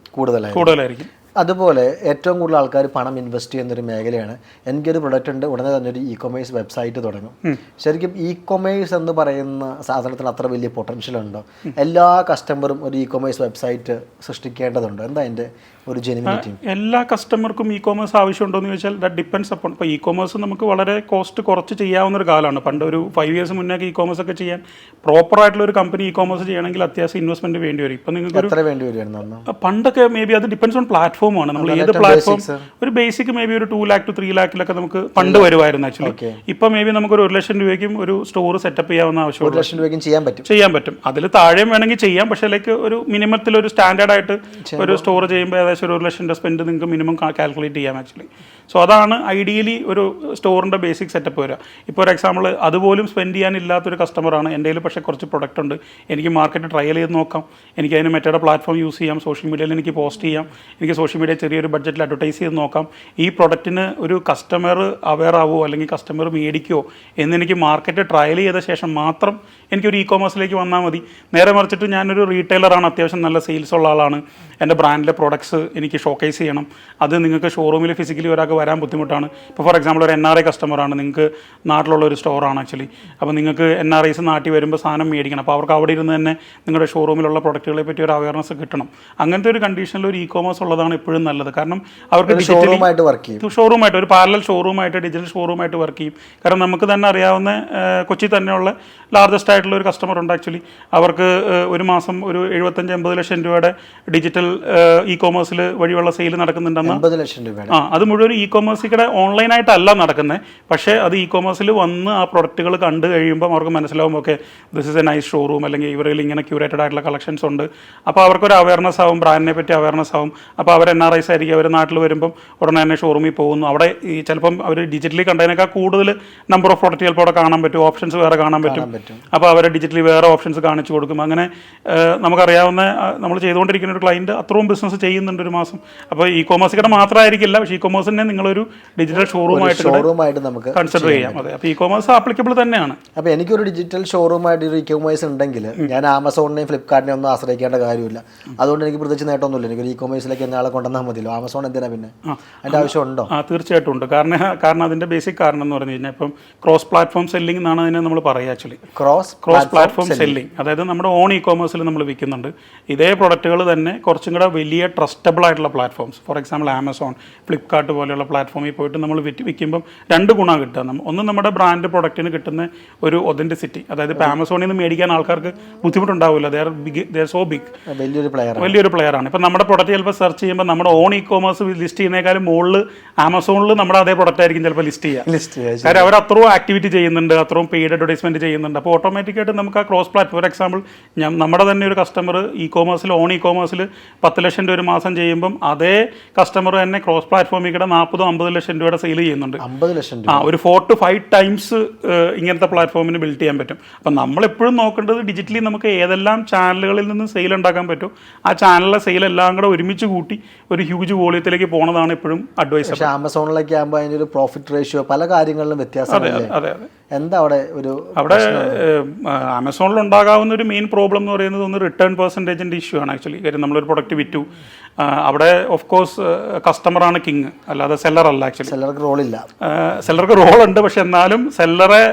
[SPEAKER 1] കൂടുതലായിരിക്കും.
[SPEAKER 2] അതുപോലെ ഏറ്റവും കൂടുതൽ ആൾക്കാർ പണം ഇൻവെസ്റ്റ് ചെയ്യുന്ന ഒരു മേഖലയാണ്. എനിക്കൊരു പ്രൊഡക്റ്റ് ഉണ്ട്. ഉടനെ തന്നെ ഒരു ഇ കൊമേഴ്സ് വെബ്സൈറ്റ് തുടങ്ങും. ശരിക്കും ഇ കൊമേഴ്സ് എന്ന് പറയുന്ന സാധനത്തിന് അത്ര വലിയ പൊട്ടൻഷ്യൽ ഉണ്ടോ? എല്ലാ കസ്റ്റമറും ഒരു ഇ കൊമേഴ്സ് വെബ്സൈറ്റ് സൃഷ്ടിക്കേണ്ടതുണ്ടോ? എന്താ അതിന്റെ ഒരു ജെനുവിനിറ്റി
[SPEAKER 1] എല്ലാ കസ്റ്റമർക്കും ഇ കോമേഴ്സ് ആവശ്യമുണ്ടോ എന്ന് ചോദിച്ചാൽ ദാറ്റ് ഡിപ്പെൻസ് അപ്പോൾ ഇപ്പോൾ ഇ കോമേഴ്സ് നമുക്ക് വളരെ കോസ്റ്റ് കുറച്ച് ചെയ്യാവുന്ന ഒരു കാലമാണ്. പണ്ട് ഒരു ഫൈവ് ഇയേഴ്സ് മുന്നേ ഇ കോമേഴ്സ് ഒക്കെ ചെയ്യാൻ പ്രോപ്പർ ആയിട്ടുള്ള ഒരു കമ്പനി ഇ കോമേഴ്സ് ചെയ്യണമെങ്കിൽ അത്യാവശ്യം ഇൻവെസ്റ്റ്മെന്റ് വേണ്ടി വരും. ഇപ്പം നിങ്ങൾക്ക് പണ്ടൊക്കെ മേ ബി അത് ഡിപ്പെൻസ് ഓൺ പ്ലാറ്റ്ഫോം ആണ്. നമ്മൾ ഏത് പ്ലാറ്റ്ഫോം ഒരു ബേസിക് മേ ബി ഒരു ടു ലാക്ക് ടു ത്രീ ലാക്കിലൊക്കെ നമുക്ക് പണ്ട് വരുമായിരുന്നു ആക്ച്വലി ഇപ്പം മേ ബി നമുക്ക് ഒരു ലക്ഷം രൂപയ്ക്കും ഒരു സ്റ്റോർ സെറ്റപ്പ് ചെയ്യാവുന്ന
[SPEAKER 2] ഒരു
[SPEAKER 1] ആവശ്യമുള്ളൂ
[SPEAKER 2] ലക്ഷം രൂപയ്ക്കും ചെയ്യാൻ പറ്റും.
[SPEAKER 1] ചെയ്യാൻ പറ്റും. അതിൽ താഴെയും വേണമെങ്കിൽ ചെയ്യാം. പക്ഷേ ലൈക്ക് ഒരു മിനിമത്തിൽ ഒരു സ്റ്റാൻഡേർഡ് ആയിട്ട് ഒരു സ്റ്റോർ ചെയ്യുമ്പോൾ ഏകദേശം ഒരു ലക്ഷം രൂപ സ്പെൻഡ് നിങ്ങൾക്ക് മിനിമം കാൽക്കുലേറ്റ് ചെയ്യാം ആക്ച്വലി സോ അതാണ് ഐഡിയലി ഒരു സ്റ്റോറിന്റെ ബേസിക് സെറ്റപ്പ് വരിക. ഇപ്പോൾ ഒരു എക്സാമ്പിൾ അതുപോലും സ്പെൻഡ് ചെയ്യാനില്ലാത്തൊരു കസ്റ്റമറാണ് എന്റെ കയ്യിൽ പക്ഷേ കുറച്ച് പ്രൊഡക്റ്റ് ഉണ്ട്. എനിക്ക് മാർക്കറ്റ് ട്രയൽ ചെയ്ത് നോക്കാം. എനിക്ക് അതിന് മറ്റേ പ്ലാറ്റ്ഫോം യൂസ് ചെയ്യാം. സോഷ്യൽ മീഡിയയിൽ എനിക്ക് പോസ്റ്റ് ചെയ്യാം. എനിക്ക് സോഷ്യൽ മീഡിയ ചെറിയൊരു ബഡ്ജറ്റിൽ അഡ്വർടൈസ് ചെയ്ത് നോക്കാം. ഈ പ്രൊഡക്റ്റിന് ഒരു കസ്റ്റമർ അവെയർ ആവുമോ അല്ലെങ്കിൽ കസ്റ്റമർ മേടിക്കുമോ എന്ന് എനിക്ക് മാർക്കറ്റ് ട്രയൽ ചെയ്ത ശേഷം മാത്രം എനിക്കൊരു ഇ കോമേഴ്സിലേക്ക് വന്നാൽ മതി. നേരെ മറിച്ചിട്ട് ഞാനൊരു റീറ്റെയിലറാണ് അത്യാവശ്യം നല്ല സെയിൽസ് ഉള്ള ആളാണ്. എന്റെ ബ്രാൻഡിലെ പ്രോഡക്ട്സ് എനിക്ക് ഷോക്കേസ് ചെയ്യണം. അത് നിങ്ങൾക്ക് ഷോറൂമിൽ ഫിസിക്കലി ഒരാൾക്ക് വരാൻ ബുദ്ധിമുട്ടാണ്. ഇപ്പോൾ ഫോർ എക്സാമ്പിൾ ഒരു എൻ ആർ ഐ കസ്റ്റമറാണ് നിങ്ങൾക്ക് നാട്ടിലുള്ള ഒരു സ്റ്റോറാണ് ആക്ച്വലി അപ്പോൾ നിങ്ങൾക്ക് എൻ ആർ ഐസ് നാട്ടിൽ വരുമ്പോൾ സാധനം മേടിക്കണം. അപ്പോൾ അവർക്ക് അവിടെ ഇരുന്ന് തന്നെ നിങ്ങളുടെ ഷോറൂമിലുള്ള പ്രൊഡക്റ്റുകളെ പറ്റി ഒരു അവയർനെസ് കിട്ടണം. അങ്ങനത്തെ ഒരു കണ്ടീഷനിൽ ഒരു ഇ കോമേഴ്സ് ഉള്ളതാണ് എപ്പോഴും നല്ലത്. കാരണം അവർക്ക്
[SPEAKER 2] ഷോറൂമായിട്ട് വർക്ക് ചെയ്യും.
[SPEAKER 1] ഷോറൂമായിട്ട് ഒരു പാരലൽ ഷോറൂമായിട്ട് ഡിജിറ്റൽ ഷോറൂമായിട്ട് വർക്ക് ചെയ്യും. കാരണം നമുക്ക് തന്നെ അറിയാവുന്ന കൊച്ചി തന്നെയുള്ള ലാർജസ്റ്റ് ആയിട്ടുള്ള ഒരു കസ്റ്റമർ ഉണ്ട് ആക്ച്വലി അവർക്ക് ഒരു മാസം ഒരു എഴുപത്തഞ്ച് എൺപത് ലക്ഷം രൂപയുടെ ഡിജിറ്റൽ ഇ കോമേഴ്സിൽ വഴിയുള്ള സെയിൽ നടക്കുന്നുണ്ടെന്ന്?
[SPEAKER 2] ലക്ഷം രൂപ
[SPEAKER 1] ആ അത് മുഴുവൻ ഇ കോമേഴ്സിക്കടെ ഓൺലൈനായിട്ടല്ല നടക്കുന്നത് പക്ഷേ അത് ഇ കോമേഴ്സിൽ വന്ന് ആ പ്രൊഡക്റ്റുകൾ കണ്ടു കഴിയുമ്പോൾ അവർക്ക് മനസ്സിലാവും okay this is a nice showroom അല്ലെങ്കിൽ ഇവരിൽ ഇങ്ങനെ ക്യൂറേറ്റഡ് ആയിട്ടുള്ള കളക്ഷൻസ് ഉണ്ട്. അപ്പോൾ അവർക്കൊരു അവയർനെസ് ആവും ബ്രാൻഡിനെ പറ്റി അവയർനെസ് ആവും. അപ്പോൾ അവർ എൻ ആർ ഐസ് ആയിരിക്കും. അവർ നാട്ടിൽ വരുമ്പം ഉടനെ തന്നെ ഷോറൂമിൽ പോകുന്നു. അവിടെ ഈ ചിലപ്പം അവർ ഡിജിറ്റലി കണ്ടതിനേക്കാൾ കൂടുതൽ നമ്പർ ഓഫ് പ്രൊഡക്റ്റ് ചിലപ്പോൾ അവിടെ കാണാൻ പറ്റും. ഓപ്ഷൻസ് വേറെ കാണാൻ പറ്റും.
[SPEAKER 2] പറ്റും.
[SPEAKER 1] അപ്പോൾ അവരെ ഡിജിറ്റലി വേറെ ഓപ്ഷൻസ് കാണിച്ചു കൊടുക്കും. അങ്ങനെ നമുക്കറിയാവുന്ന നമ്മൾ ചെയ്തുകൊണ്ടിരിക്കുന്ന ഒരു ക്ലയന്റ് അത്രയും ബിസിനസ് ചെയ്യുന്നുണ്ട്. ഒരു മാസം. അപ്പോൾ ഇ കോമേഴ്സ് കട മാത്രമായിരിക്കില്ല പക്ഷേ ഇ കോമേഴ്സിനെ നിങ്ങളൊരു ഡിജിറ്റൽ ഷോറൂമായിട്ട്
[SPEAKER 2] ഷോറൂമായിട്ട് നമുക്ക്
[SPEAKER 1] കൺസിഡർ ചെയ്യാം. അതെ അപ്പോൾ ഇ കോമേഴ്സ് ആപ്ലിക്കബിൾ തന്നെയാണ്.
[SPEAKER 2] അപ്പോൾ എനിക്കൊരു ഡിജിറ്റൽ ഷോറൂമായിട്ട് ഒരു ഇ കോമേഴ്സ് ഉണ്ടെങ്കിൽ ഞാൻ ആമസോണിനെയും ഫ്ലിപ്കാർട്ടിനെയും ഒന്നും ആശ്രയിക്കേണ്ട കാര്യമില്ല. അതുകൊണ്ട് എനിക്ക് പ്രത്യേകിച്ച് നേട്ടമൊന്നുമില്ല. എനിക്ക് ഇ കോമേഴ്സിലേക്ക് എന്നെ ആളെ കൊണ്ടുവന്നാൽ മതിയല്ലോ. ആമസോൺ എന്തിനാ പിന്നെ? അതിന്റെ ആവശ്യമുണ്ടോ?
[SPEAKER 1] ആ തീർച്ചയായിട്ടും ഉണ്ട്. കാരണം കാരണം അതിന്റെ ബേസിക് കാരണം എന്ന് പറഞ്ഞു കഴിഞ്ഞാൽ ഇപ്പം ക്രോസ് പ്ലാറ്റ്ഫോം സെല്ലിംഗ് എന്നാണ് അതിനെ നമ്മൾ പറയുക actually
[SPEAKER 2] cross
[SPEAKER 1] cross platform selling അതായത് നമ്മുടെ ഓൺ ഇ കോമേഴ്സിൽ നമ്മൾ വിൽക്കുന്നുണ്ട്. ഇതേ പ്രൊഡക്റ്റുകൾ തന്നെ കുറച്ചും കൂടെ വലിയ ട്രസ്റ്റബിൾ ആയിട്ടുള്ള platforms for example Amazon Flipkart പോലെയുള്ള പ്ലാറ്റ്ഫോമിൽ പോയിട്ട് നമ്മൾ വിറ്റ് വിൽക്കുമ്പം രണ്ട് ഗുണം കിട്ടുക. ഒന്ന് നമ്മുടെ ബ്രാൻഡ് പ്രൊഡക്റ്റിന് കിട്ടുന്ന ഒരു ഒതന്റിസിറ്റി അതായത് ഇപ്പോൾ ആമസോണിൽ നിന്ന് മേടിക്കാൻ ആൾക്കാർക്ക് ബുദ്ധിമുട്ടുണ്ടാവില്ല. They're big they're so big
[SPEAKER 2] വലിയൊരു പ്ലെയർ
[SPEAKER 1] വലിയൊരു പ്ലെയർ ആണ്. ഇപ്പം നമ്മുടെ പ്രൊഡക്റ്റ് ചിലപ്പോൾ സെർച്ച് ചെയ്യുമ്പോൾ നമ്മുടെ ഓൺ ഇ കോമേഴ്സ് ലിസ്റ്റ് ചെയ്യുന്നേക്കാളും മുകളിൽ ആമസോണിൽ നമ്മുടെ അതേ പ്രൊഡക്റ്റ് ആയിരിക്കും ചിലപ്പോൾ ലിസ്റ്റ് ചെയ്യുക.
[SPEAKER 2] ലിസ്റ്റ്
[SPEAKER 1] കാര്യം അവർ അത്രയും ആക്ടിവിറ്റി ചെയ്യുന്നുണ്ട് അത്രയും പെയ്ഡ് അഡ്വർടൈസ്മെന്റ് ചെയ്യുന്നുണ്ട്. അപ്പോൾ ഓട്ടോമാറ്റിക്കായിട്ട് നമുക്ക് ആ ക്രോസ് പ്ലാറ്റ്ഫോം ഫോർ എക്സാമ്പിൾ നമ്മുടെ തന്നെ ഒരു കസ്റ്റമർ ഇ കോമേഴ്സിൽ ഓൺ ഇ കോമേഴ്സിൽ പത്ത് ലക്ഷം രൂപ ഒരു മാസം ചെയ്യുമ്പം അതേ കസ്റ്റമർ തന്നെ ക്രോസ് പ്ലാറ്റ്ഫോമിൽ കൂടെ നാൽപ്പതും അമ്പത് ലക്ഷം രൂപയുടെ സെയിൽ ചെയ്യുന്നുണ്ട്.
[SPEAKER 2] അമ്പത് ലക്ഷം രൂപ.
[SPEAKER 1] ആ ഒരു ഫോർ ടു ഫൈവ് ടൈംസ് ഇങ്ങനത്തെ പ്ലാറ്റ്ഫോമിന് ബിൽഡ് ചെയ്യാൻ പറ്റും. അപ്പം നമ്മളെപ്പോഴും നോക്കേണ്ടത് ഡിജിറ്റലി നമുക്ക് ഏതെല്ലാം ചാനലുകളിൽ നിന്ന് സെയിൽ ഉണ്ടാക്കാൻ പറ്റും. ആ ചാനലിലെ സെയിൽ എല്ലാം കൂടെ ഒരുമിച്ച് കൂട്ടി ഒരു ഹ്യൂജ് വോളിയത്തിലേക്ക് പോണതാണ് എപ്പോഴും അഡ്വൈസ്
[SPEAKER 2] പക്ഷേ ആമസോണിലേക്ക് ആകുമ്പോൾ അതിന്റെ ഒരു പ്രോഫിറ്റ് റേഷ്യോ പല കാര്യങ്ങളിലും വ്യത്യാസം
[SPEAKER 1] അതെ അതെ
[SPEAKER 2] എന്താ അവിടെ ഒരു
[SPEAKER 1] അവിടെ ആമസോണിൽ ഉണ്ടാകാവുന്ന ഒരു മെയിൻ പ്രോബ്ലം എന്ന് പറയുന്നത് ഒന്ന് റിട്ടേൺ പെർസെന്റേജിന്റെ ഇഷ്യൂ ആണ് ആക്ച്വലി കാര്യം നമ്മളൊരു പ്രൊഡക്റ്റ് വിറ്റു. അവിടെ ഓഫ് കോഴ്സ് കസ്റ്റമറാണ് കിങ് അല്ലാതെ സെല്ലർ അല്ല ആക്ച്വലി
[SPEAKER 2] സെല്ലർക്ക് റോളില്ല
[SPEAKER 1] സെല്ലർക്ക് റോൾ ഉണ്ട് പക്ഷെ എന്നാലും സെല്ലറെ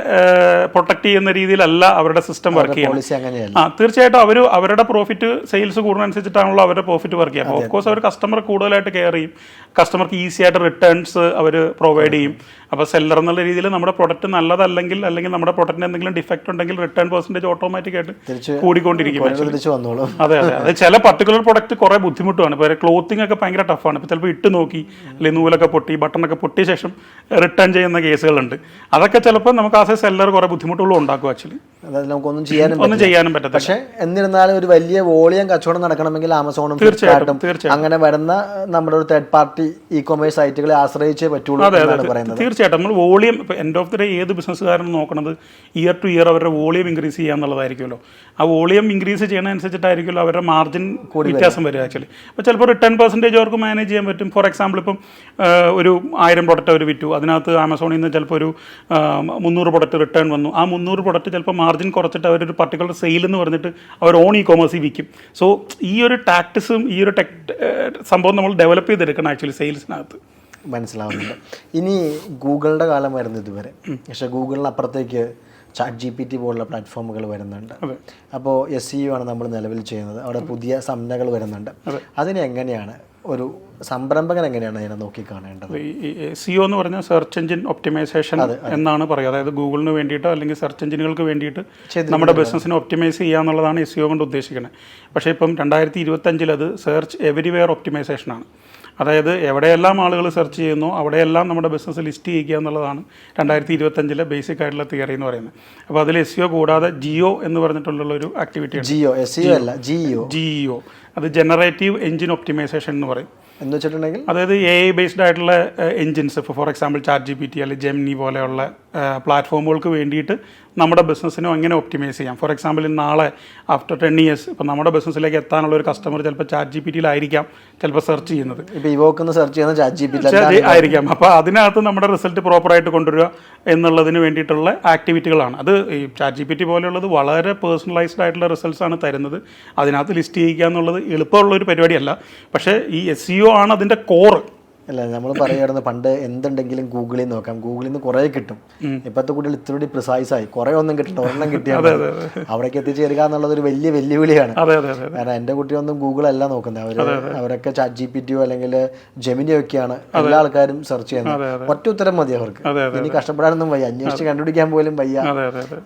[SPEAKER 1] പ്രൊട്ടക്ട് ചെയ്യുന്ന രീതിയിലല്ല അവരുടെ സിസ്റ്റം വർക്ക് ചെയ്യുന്നത്. ആ തീർച്ചയായിട്ടും അവർ അവരുടെ പ്രോഫിറ്റ് സെയിൽസ് കൂടുന്നതനുസരിച്ചിട്ടാണല്ലോ അവരുടെ പ്രോഫിറ്റ് വർക്ക് ചെയ്യുക. ഓഫ് കോഴ്സ് അവർ കസ്റ്റമർ കൂടുതലായിട്ട് കെയർ ചെയ്യും. കസ്റ്റമർക്ക് ഈസി ആയിട്ട് റിട്ടേൺസ് അവർ പ്രൊവൈഡ് ചെയ്യും. അപ്പോൾ സെല്ലർ എന്നുള്ള രീതിയിൽ നമ്മുടെ പ്രൊഡക്റ്റ് നല്ലതല്ലെങ്കിൽ അല്ലെങ്കിൽ നമ്മുടെ പ്രൊഡക്റ്റിന് എന്തെങ്കിലും ഡിഫക്റ്റ് ഉണ്ടെങ്കിൽ റിട്ടേൺ പെർസെന്റേജ് ഓട്ടോമാറ്റിക് ആയിട്ട് കൂടിക്കൊണ്ടിരിക്കും അതെ അത്. ചില പർട്ടിക്കുലർ പ്രൊഡക്റ്റ് കുറേ ബുദ്ധിമുട്ടാണ് ഇപ്പോൾ ക്ലോത്തിങ് ഒക്കെ ഭയങ്കര ടഫാണ് ഇപ്പോൾ ചിലപ്പോൾ ഇട്ട് നോക്കി അല്ലെങ്കിൽ നൂലൊക്കെ പൊട്ടി ബട്ടണൊക്കെ പൊട്ടിയ ശേഷം റിട്ടേൺ ചെയ്യുന്ന കേസുകളുണ്ട്. അതൊക്കെ ചിലപ്പോൾ നമുക്ക് ആ സെല്ലർ കുറേ ബുദ്ധിമുട്ടുകളും ഉണ്ടാക്കും ആക്ച്വലി
[SPEAKER 2] അതായത് നമുക്കൊന്നും ചെയ്യാനും
[SPEAKER 1] ഒന്നും ചെയ്യാനും പറ്റത്തില്ല.
[SPEAKER 2] പക്ഷേ എന്നിരുന്നാലും ഒരു വലിയ വോളിയം കച്ചവടം നടക്കണമെങ്കിൽ ആമസോണും
[SPEAKER 1] തീർച്ചയായിട്ടും
[SPEAKER 2] അങ്ങനെ വരുന്ന നമ്മുടെ ഒരു തേർഡ് പാർട്ടി ഇ കൊമേഴ്സ് സൈറ്റുകളെ ആശ്രയിച്ചേ പറ്റുള്ളൂ എന്നാണ് പറയുന്നത്.
[SPEAKER 1] തീർച്ചയായിട്ടും. നമ്മൾ വോളിയം ഇപ്പോൾ എൻഡ് ഓഫ് ദി ഡേ ഏത് ബിസിനസ്സുകാരനും നോക്കുന്നത് ഇയർ ടു ഇയർ അവരുടെ വോളിയം ഇൻക്രീസ് ചെയ്യുക എന്നുള്ളതായിരിക്കുമല്ലോ. ആ വോളിയം ഇൻക്രീസ് ചെയ്യണതനുസരിച്ചിട്ടായിരിക്കുമല്ലോ അവരുടെ മാർജിൻ വ്യത്യാസം വരിക ആക്ച്വലി അപ്പോൾ ചിലപ്പോൾ റിട്ടേൺ പെർസെന്റേജ് അവർക്ക് മാനേജ് ചെയ്യാൻ പറ്റും. ഫോർ എക്സാമ്പിൾ ഇപ്പം ഒരു ആയിരം പ്രൊഡക്റ്റ് അവർ വിറ്റു. അതിനകത്ത് ആമസോണിൽ നിന്ന് ചിലപ്പോൾ ഒരു മുന്നൂറ് പ്രൊഡക്റ്റ് റിട്ടേൺ വന്നു. ആ മുന്നൂറ് പ്രൊഡക്റ്റ് ചിലപ്പോൾ മാർജിൻ കുറച്ചിട്ട് അവരൊരു പർട്ടിക്കുലർ സെയിൽ എന്ന് പറഞ്ഞിട്ട് അവർ ഓൺ ഇ കോമേഴ്സിൽ വിൽക്കും. സോ ഈ ഒരു ടാക്ടിസും ഈ ഒരു ടെക് സംഭവം നമ്മൾ ഡെവലപ്പ് ചെയ്തെടുക്കണം ആക്ച്വലി സെയിൽസിനകത്ത്
[SPEAKER 2] മനസ്സിലാവുന്നുണ്ട്. ഇനി ഗൂഗിളിന്റെ കാലം വരുന്നത് ഇതുവരെ. പക്ഷേ ഗൂഗിളിന് അപ്പുറത്തേക്ക് ചാറ്റ് ജി പി ടി പോലുള്ള പ്ലാറ്റ്ഫോമുകൾ വരുന്നുണ്ട്. അപ്പോൾ എസ് സി യു ആണ് നമ്മൾ നിലവിൽ ചെയ്യുന്നത്. അവിടെ പുതിയ സംജ്ഞകൾ വരുന്നുണ്ട്. അതിനെങ്ങനെയാണ് ഒരു സംരംഭകൻ എങ്ങനെയാണ് അതിനെ നോക്കി കാണേണ്ടത്?
[SPEAKER 1] സിഒ എന്ന് പറഞ്ഞാൽ സെർച്ച് എഞ്ചിൻ ഒപ്റ്റിമൈസേഷൻ എന്നാണ് പറയുക. അതായത് ഗൂഗിളിന് വേണ്ടിയിട്ടോ അല്ലെങ്കിൽ സെർച്ച് എഞ്ചിനുകൾക്ക് വേണ്ടിയിട്ട് നമ്മുടെ ബിസിനസ്സിനെ ഒപ്റ്റിമൈസ് ചെയ്യുക എന്നുള്ളതാണ് എസ് സിഒ കൊണ്ട് ഉദ്ദേശിക്കുന്നത്. പക്ഷേ ഇപ്പം രണ്ടായിരത്തി ഇരുപത്തഞ്ചിൽ അത് സെർച്ച് എവരിവെയർ ഒപ്റ്റിമൈസേഷനാണ് അതായത് എവിടെയെല്ലാം ആളുകൾ സെർച്ച് ചെയ്യുന്നു അവിടെയെല്ലാം നമ്മുടെ ബിസിനസ് ലിസ്റ്റ് ചെയ്യുക എന്നുള്ളതാണ് രണ്ടായിരത്തി ഇരുപത്തഞ്ചിലെ ബേസിക് ആയിട്ടുള്ള തിയറി എന്ന് പറയുന്നത്. അപ്പോൾ അതിൽ എസ് സിഒ കൂടാതെ ജിയോ എന്ന് പറഞ്ഞിട്ടുള്ള ഒരു ആക്ടിവിറ്റി
[SPEAKER 2] ജിയോ എസ് അല്ല ജിയോ
[SPEAKER 1] ജിഇഒ അത് ജനറേറ്റീവ് എഞ്ചിൻ ഒപ്റ്റിമൈസേഷൻ എന്ന് പറയും.
[SPEAKER 2] എന്ന് വെച്ചിട്ടുണ്ടെങ്കിൽ
[SPEAKER 1] അതായത് എ ഐ ബേസ്ഡ് ആയിട്ടുള്ള എൻജിൻസ് ഇപ്പോൾ for example chat G P T അല്ലെങ്കിൽ ജെമിനി പോലെയുള്ള പ്ലാറ്റ്ഫോമുകൾക്ക് വേണ്ടിയിട്ട് നമ്മുടെ ബിസിനസ്സിനും എങ്ങനെ ഒപ്റ്റിമൈസ് ചെയ്യാം. ഫോർ എക്സാമ്പിൾ നാളെ ആഫ്റ്റർ ടെൻ ഇയേഴ്സ് ഇപ്പോൾ നമ്മുടെ ബിസിനസ്സിലേക്ക് എത്താനുള്ള ഒരു കസ്റ്റമർ ചിലപ്പോൾ ചാറ്റ് ജി പി ടിയിലായിരിക്കാം ചിലപ്പോൾ സെർച്ച് ചെയ്യുന്നത്.
[SPEAKER 2] ഇപ്പൊ ഇവോക്ക് സെർച്ച് ചെയ്യുന്ന ചാറ്റ് ജി പി
[SPEAKER 1] ആയിരിക്കാം. അപ്പോൾ അതിനകത്ത് നമ്മുടെ റിസൾട്ട് പ്രോപ്പറായിട്ട് കൊണ്ടുവരിക എന്നുള്ളതിന് വേണ്ടിയിട്ടുള്ള ആക്ടിവിറ്റികളാണ് അത് ഈ ചാറ്റ് ജി പി ടി പോലെയുള്ളത് വളരെ പേഴ്സണലൈസ്ഡ് ആയിട്ടുള്ള റിസൾട്ട്സ് ആണ് തരുന്നത്. അതിനകത്ത് ലിസ്റ്റ് ചെയ്യിക്കുക എന്നുള്ളത് എളുപ്പമുള്ള ഒരു പരിപാടിയല്ല. പക്ഷേ ഈ എസ് സി ഒ ആണ് അതിന്റെ കോറ്
[SPEAKER 2] അല്ല? നമ്മൾ പറയുമായിരുന്നു പണ്ട് എന്തുണ്ടെങ്കിലും ഗൂഗിളിൽ നോക്കാം. ഗൂഗിളിൽ നിന്ന് കുറേ കിട്ടും. ഇപ്പോഴത്തെ കുട്ടികൾ ഇത്തിരി പ്രിസൈസ് ആയി. കുറേ ഒന്നും കിട്ടില്ല. ഒരെണ്ണം കിട്ടിയാൽ. അവിടേക്ക് എത്തിച്ചേരുക എന്നുള്ളത് ഒരു വലിയ വെല്ലുവിളിയാണ്. കാരണം എന്റെ കുട്ടിയൊന്നും ഗൂഗിൾ അല്ല നോക്കുന്നത് അവർ അവരൊക്കെ ചാറ്റ് ജി പി ടിയോ അല്ലെങ്കിൽ ജെമിനിയോ ഒക്കെയാണ് എല്ലാ ആൾക്കാരും സെർച്ച് ചെയ്യുന്നത്. ഒറ്റ ഉത്തരം മതി അവർക്ക്. ഇനി കഷ്ടപ്പെടാനൊന്നും വയ്യ. അന്വേഷിച്ച് കണ്ടുപിടിക്കാൻ പോലും വയ്യ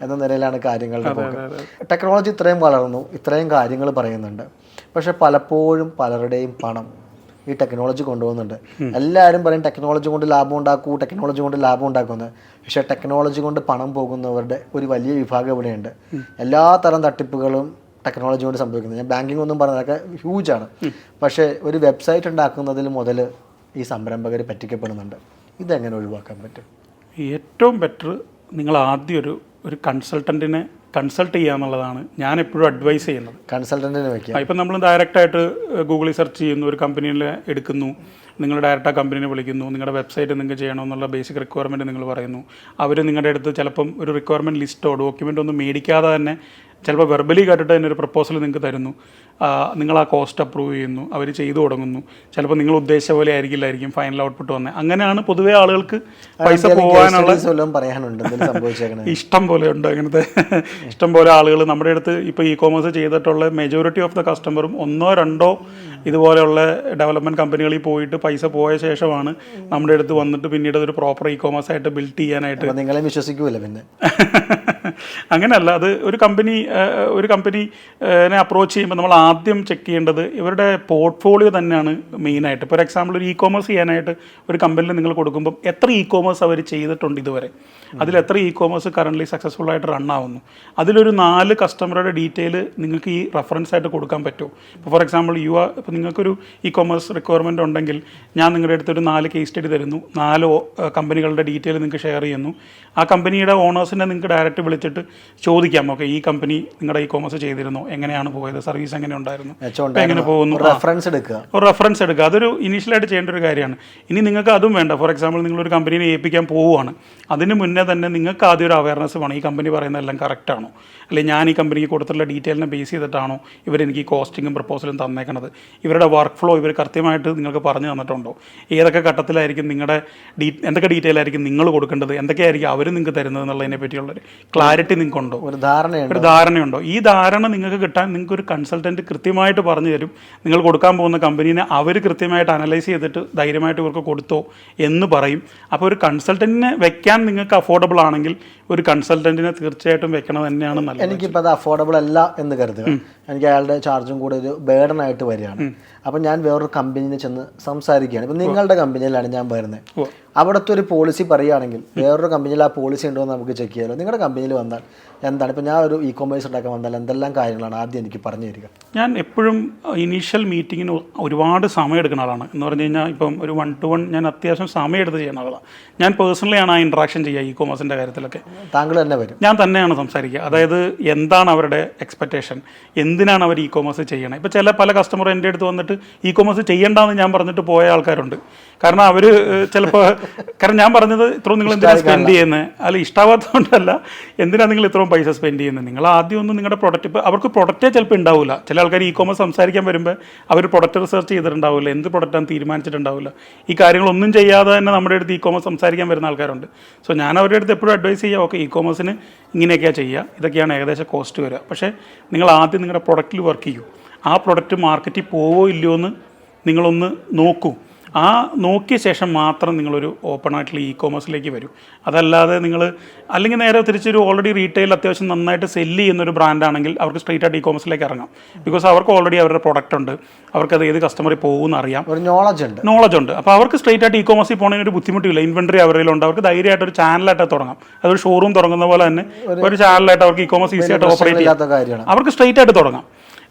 [SPEAKER 2] എന്ന നിലയിലാണ് കാര്യങ്ങളുടെ പോക്ക്. ടെക്നോളജി ഇത്രയും വളർന്നു. ഇത്രയും കാര്യങ്ങൾ പറയുന്നുണ്ട്. പക്ഷെ പലപ്പോഴും പലരുടെയും പണം ഈ ടെക്നോളജി കൊണ്ടുപോകുന്നുണ്ട്. എല്ലാവരും പറയും ടെക്നോളജി കൊണ്ട് ലാഭം ഉണ്ടാക്കൂ ടെക്നോളജി കൊണ്ട് ലാഭം ഉണ്ടാക്കുമെന്ന്. പക്ഷേ ടെക്നോളജി കൊണ്ട് പണം പോകുന്നവരുടെ ഒരു വലിയ വിഭാഗം ഇവിടെയുണ്ട്. എല്ലാ തരം തട്ടിപ്പുകളും ടെക്നോളജി കൊണ്ട് സംഭവിക്കുന്നത് ഞാൻ ബാങ്കിങ് ഒന്നും പറഞ്ഞതൊക്കെ ഹ്യൂജ് ആണ്. പക്ഷേ ഒരു വെബ്സൈറ്റ് ഉണ്ടാക്കുന്നതിൽ മുതൽ ഈ സംരംഭകർ പറ്റിക്കപ്പെടുന്നുണ്ട്. ഇതെങ്ങനെ ഒഴിവാക്കാൻ പറ്റും?
[SPEAKER 1] ഏറ്റവും ബെറ്റർ നിങ്ങൾ ആദ്യം ഒരു ഒരു കൺസൾട്ടന്റിനെ കൺസൾട്ട് ചെയ്യുക എന്നുള്ളതാണ് ഞാൻ എപ്പോഴും അഡ്വൈസ് ചെയ്യുന്നത്
[SPEAKER 2] കൺസൾട്ടന്റിനെ വെക്കുക.
[SPEAKER 1] ഇപ്പം നമ്മൾ ഡയറക്റ്റായിട്ട് ഗൂഗിളിൽ സെർച്ച് ചെയ്യുന്നു ഒരു കമ്പനിയിൽ എടുക്കുന്നു നിങ്ങൾ ഡയറക്റ്റ് ആ കമ്പനിനെ വിളിക്കുന്നു നിങ്ങളുടെ വെബ്സൈറ്റ് നിങ്ങൾക്ക് ചെയ്യണമെന്നുള്ള ബേസിക് റിക്വയർമെന്റ് നിങ്ങൾ പറയുന്നു. അവർ നിങ്ങളുടെ അടുത്ത് ചിലപ്പം ഒരു റിക്വയർമെന്റ് ലിസ്റ്റോ ഡോക്യുമെന്റ് ഒന്നും മേടിക്കാതെ തന്നെ ചിലപ്പോൾ വെർബലി കേട്ടിട്ട് തന്നെ ഒരു പ്രപ്പോസൽ നിങ്ങൾക്ക് തരുന്നു. നിങ്ങൾ ആ കോസ്റ്റ് അപ്രൂവ് ചെയ്യുന്നു. അവർ ചെയ്തു തുടങ്ങുന്നു. ചിലപ്പോൾ നിങ്ങൾ ഉദ്ദേശിച്ച പോലെ ആയിരിക്കില്ലായിരിക്കും ഫൈനൽ ഔട്ട്പുട്ട് വന്നത് അങ്ങനെയാണ് പൊതുവെ ആളുകൾക്ക് പൈസ പോകാനുള്ള <laughs> ഇഷ്ടം പോലെ ഉണ്ട് അങ്ങനത്തെ ഇഷ്ടം പോലെ ആളുകൾ നമ്മുടെ അടുത്ത് ഇപ്പോൾ ഇ കോമേഴ്സ് ചെയ്തിട്ടുള്ള മെജോറിറ്റി ഓഫ് ദ കസ്റ്റമറും ഒന്നോ രണ്ടോ ഇതുപോലെയുള്ള ഡെവലപ്മെന്റ് കമ്പനികളിൽ പോയിട്ട് പൈസ പോയ ശേഷമാണ് നമ്മുടെ അടുത്ത് വന്നിട്ട് പിന്നീട് ഒരു പ്രോപ്പർ ഇ കോമേഴ്സ് ആയിട്ട് ബിൽഡ് ചെയ്യാനായിട്ട്
[SPEAKER 2] നിങ്ങളെ വിശ്വസിക്കൂല പിന്നെ. <laughs>
[SPEAKER 1] അങ്ങനെയല്ല അത് ഒരു കമ്പനി ഒരു കമ്പനിനെ അപ്രോച്ച് ചെയ്യുമ്പോൾ നമ്മൾ ആദ്യം ചെക്ക് ചെയ്യേണ്ടത് ഇവരുടെ പോർട്ട്ഫോളിയോ തന്നെയാണ് മെയിനായിട്ട് ഇപ്പോൾ ഒരു എക്സാമ്പിൾ ഒരു ഇ കോമേഴ്സ് ചെയ്യാനായിട്ട് ഒരു കമ്പനിയിൽ നിങ്ങൾ കൊടുക്കുമ്പോൾ എത്ര ഇ കോമേഴ്സ് അവർ ചെയ്തിട്ടുണ്ട് ഇതുവരെ? അതിൽ എത്ര ഇ കോമേഴ്സ് കറണ്ട്ലി സക്സസ്ഫുൾ ആയിട്ട് റൺ ആവുന്നു? അതിലൊരു നാല് കസ്റ്റമറുടെ ഡീറ്റെയിൽ നിങ്ങൾക്ക് ഈ റെഫറൻസ് ആയിട്ട് കൊടുക്കാൻ പറ്റുമോ? ഇപ്പോൾ ഫോർ എക്സാമ്പിൾ യു ആർ ഇപ്പോൾ നിങ്ങൾക്കൊരു ഇ കോമേഴ്സ് റിക്വയർമെന്റ് ഉണ്ടെങ്കിൽ ഞാൻ നിങ്ങളുടെ അടുത്തൊരു നാല് കേസ് സ്റ്റഡി തരുന്നു. നാല് കമ്പനികളുടെ ഡീറ്റെയിൽ നിങ്ങൾക്ക് ഷെയർ ചെയ്യുന്നു. ആ കമ്പനിയുടെ ഓണേഴ്സിനെ നിങ്ങൾക്ക് ഡയറക്റ്റ് വിളിച്ചിട്ട് ചോദിക്കാം. ഓക്കെ ഈ കമ്പനി നിങ്ങളുടെ ഇ കോമേഴ്സ് ചെയ്തിരുന്നു. എങ്ങനെയാണ് പോയത്? സർവീസ് എങ്ങനെ ഉണ്ടായിരുന്നു? എങ്ങനെ പോകുന്നു.
[SPEAKER 2] റെഫറൻസ് എടുക്കുക.
[SPEAKER 1] ഒരു റെഫറൻസ് എടുക്കുക. അതൊരു ഇനീഷ്യലായിട്ട് ചെയ്യേണ്ട ഒരു കാര്യമാണ്. ഇനി നിങ്ങൾക്ക് അതും വേണ്ട. ഫോർ എക്സാമ്പിൾ നിങ്ങളൊരു കമ്പനിയെ ഏൽപ്പിക്കാൻ പോവുകയാണ്. അതിന് മുന്നേ തന്നെ നിങ്ങൾക്ക് ആദ്യം ഒരു അവയർനെസ് വേണം. ഈ കമ്പനി പറയുന്ന എല്ലാം കറക്റ്റ് ആണോ? അല്ലെങ്കിൽ ഞാൻ ഈ കമ്പനിക്ക് കൊടുത്തിട്ടുള്ള ഡീറ്റെയിലിനെ ബേസ് ചെയ്തിട്ടാണോ ഇവരെനിക്ക് ഈ കോസ്റ്റിങ്ങും പ്രപ്പോസലും തന്നേക്കണത്? ഇവരുടെ വർക്ക് ഫ്ലോ ഇവർ കൃത്യമായിട്ട് നിങ്ങൾക്ക് പറഞ്ഞു തന്നിട്ടുണ്ടോ? ഏതൊക്കെ ഘട്ടത്തിലായിരിക്കും നിങ്ങളുടെ ഡീ എന്തൊക്കെ ഡീറ്റെയിൽ ആയിരിക്കും നിങ്ങൾ കൊടുക്കേണ്ടത്? എന്തൊക്കെയായിരിക്കും അവർ നിങ്ങൾക്ക് തരുന്നത് എന്നുള്ളതിനെ പറ്റിയുള്ളൊരു ക്ലാരിറ്റി നിങ്ങൾക്കുണ്ടോ?
[SPEAKER 2] ഒരു ധാരണയുണ്ട്?
[SPEAKER 1] ഒരു ധാരണയുണ്ടോ? ഈ ധാരണ നിങ്ങൾക്ക് കിട്ടാൻ നിങ്ങൾക്ക് ഒരു കൺസൾട്ടന്റ് കൃത്യമായിട്ട് പറഞ്ഞു തരും. നിങ്ങൾ കൊടുക്കാൻ പോകുന്ന കമ്പനീനെ അവർ കൃത്യമായിട്ട് അനലൈസ് ചെയ്തിട്ട് ധൈര്യമായിട്ട് ഇവർക്ക് കൊടുത്തോ എന്ന് പറയും. അപ്പോൾ ഒരു കൺസൾട്ടന്റിനെ വെക്കാൻ നിങ്ങൾക്ക് അഫോർഡബിൾ ആണെങ്കിൽ ഒരു കൺസൾട്ടന്റിനെ തീർച്ചയായിട്ടും വെക്കണം തന്നെയാണ് നല്ലത്.
[SPEAKER 2] എനിക്കിപ്പോൾ അത് അഫോർഡബിൾ അല്ല എന്ന് കരുതുക. എനിക്ക് അയാളുടെ ചാർജും കൂടെ ഒരു ബേർഡൻ ആയിട്ട് വരികയാണ്. അപ്പം ഞാൻ വേറൊരു കമ്പനിയിൽ ചെന്ന് സംസാരിക്കുകയാണ്. ഇപ്പം നിങ്ങളുടെ കമ്പനിയിലാണ് ഞാൻ വരുന്നത്. അവിടുത്തെ ഒരു പോളിസി പറയുകയാണെങ്കിൽ വേറൊരു കമ്പനിയിൽ ആ പോളിസി ഉണ്ടോ എന്ന് നമുക്ക് ചെക്ക് ചെയ്യാമല്ലോ നിങ്ങളുടെ കമ്പനിയിൽ വന്നാൽ എന്താണ്? ഇപ്പം ഞാൻ ഒരു ഇ കൊമേഴ്സ് ഉണ്ടാക്കാൻ വന്നാൽ എന്തെല്ലാം കാര്യങ്ങളാണ് ആദ്യം എനിക്ക് പറഞ്ഞു തരിക?
[SPEAKER 1] ഞാൻ എപ്പോഴും ഇനീഷ്യൽ മീറ്റിങ്ങിന് ഒരുപാട് സമയം എടുക്കുന്ന ആളാണ്. എന്ന് പറഞ്ഞു കഴിഞ്ഞാൽ ഇപ്പം ഒരു വൺ ടു വൺ ഞാൻ അത്യാവശ്യം സമയം എടുത്ത് ചെയ്യുന്ന ആളാണ് ഞാൻ പേഴ്സണലി ആണ് ആ ഇൻട്രാക്ഷൻ ചെയ്യുക ഇ കോമേഴ്സിന്റെ കാര്യത്തിലൊക്കെ.
[SPEAKER 2] താങ്കൾ തന്നെ വരും.
[SPEAKER 1] ഞാൻ തന്നെയാണ് സംസാരിക്കുക. അതായത് എന്താണ് അവരുടെ എക്സ്പെക്റ്റേഷൻ എന്തിനാണ് അവർ ഇ കോമേഴ്സ് ചെയ്യണത് ഇപ്പോൾ ചില പല കസ്റ്റമർ എന്റെ അടുത്ത് വന്നിട്ട് ഇ കോമേഴ്സ് ചെയ്യണ്ടെന്ന് ഞാൻ പറഞ്ഞിട്ട് പോയ ആൾക്കാരുണ്ട്. കാരണം അവർ ചിലപ്പോൾ കാരണം ഞാൻ പറഞ്ഞത് ഇത്രയും നിങ്ങൾ എന്തിനാണ് സ്പെൻഡ് ചെയ്യുന്നത് അല്ല ഇഷ്ടാവാത്തതുകൊണ്ടല്ല. എന്തിനാണ് നിങ്ങൾ ഇത്രയും പൈസ സ്പെൻഡ് ചെയ്യുന്നത് നിങ്ങൾ ആദ്യം ഒന്ന് നിങ്ങളുടെ പ്രൊഡക്റ്റ് ഇപ്പോൾ അവർക്ക് പ്രൊഡക്റ്റേ ചിലപ്പോൾ ഉണ്ടാവില്ല ചില ആൾക്കാർ ഇ കോമേഴ്സ് സംസാരിക്കാൻ വരുമ്പോൾ അവർ പ്രൊഡക്റ്റ് റിസർച്ച് ചെയ്തിട്ടുണ്ടാവില്ല എന്ത് പ്രൊഡക്റ്റാണ് തീരുമാനിച്ചിട്ടുണ്ടാവില്ല ഈ കാര്യങ്ങളൊന്നും ചെയ്യാതെ തന്നെ നമ്മുടെ അടുത്ത് ഇ കോമേഴ്സ് സംസാരിക്കാൻ വരുന്ന ആൾക്കാരുണ്ട്. സോ ഞാൻ അവരുടെ അടുത്ത് എപ്പോഴും അഡ്വൈസ് ചെയ്യുക ഓക്കെ ഇ കോമേഴ്സിന് ഇങ്ങനെയൊക്കെയാണ് ചെയ്യുക ഇതൊക്കെയാണ് ഏകദേശം കോസ്റ്റ് വരിക. പക്ഷേ നിങ്ങൾ ആദ്യം നിങ്ങളുടെ പ്രൊഡക്റ്റിൽ വർക്ക് ചെയ്യൂ. ആ പ്രൊഡക്റ്റ് മാർക്കറ്റിൽ പോവോ ഇല്ലയോ എന്ന് നിങ്ങളൊന്ന് നോക്കൂ. ആ നോക്കിയ ശേഷം മാത്രം നിങ്ങളൊരു ഓപ്പൺ ആയിട്ടുള്ള ഇ കോമേഴ്സിലേക്ക് വരും. അതല്ലാതെ നിങ്ങൾ അല്ലെങ്കിൽ നേരെ തിരിച്ചൊരു ഓൾറെഡി റീറ്റെയിൽ അത്യാവശ്യം നന്നായിട്ട് സെല്ല് ചെയ്യുന്ന ഒരു ബ്രാൻഡാണെങ്കിൽ അവർക്ക് സ്ട്രേറ്റ് ആയിട്ട് ഇ കോമേഴ്സിലേക്ക് ഇറങ്ങാം. ബിക്കോസ് അവർക്ക് ഓൾറെഡി അവരുടെ പ്രൊഡക്റ്റ് ഉണ്ട്. അവർക്കത് ഏത് കസ്റ്റമറിൽ പോകുമെന്ന് അറിയാം.
[SPEAKER 2] ഒരു നോളജ് ഉണ്ട്.
[SPEAKER 1] നോളജ് ഉണ്ട്. അപ്പോൾ അവർക്ക് സ്ട്രേറ്റ് ആയിട്ട് ഇ കോമേഴ്സിൽ പോകണതിന് ഒരു ബുദ്ധിമുട്ടില്ല. ഇൻവെൻട്രി അവരിലുണ്ട് അവർക്ക് ധൈര്യമായിട്ട് ഒരു ചാനലായിട്ട് തുടങ്ങാം. അതൊരു ഷോറൂം തുടങ്ങുന്ന പോലെ തന്നെ ഒരു ചാനലായിട്ട് അവർക്ക് ഇ കോമേഴ്സ് ഈസി ആയിട്ട് ഓപ്പറേറ്റ്
[SPEAKER 2] ചെയ്യാത്ത കാര്യമാണ്.
[SPEAKER 1] അവർക്ക് സ്ട്രെയിറ്റ് ആയിട്ട് തുടങ്ങാം.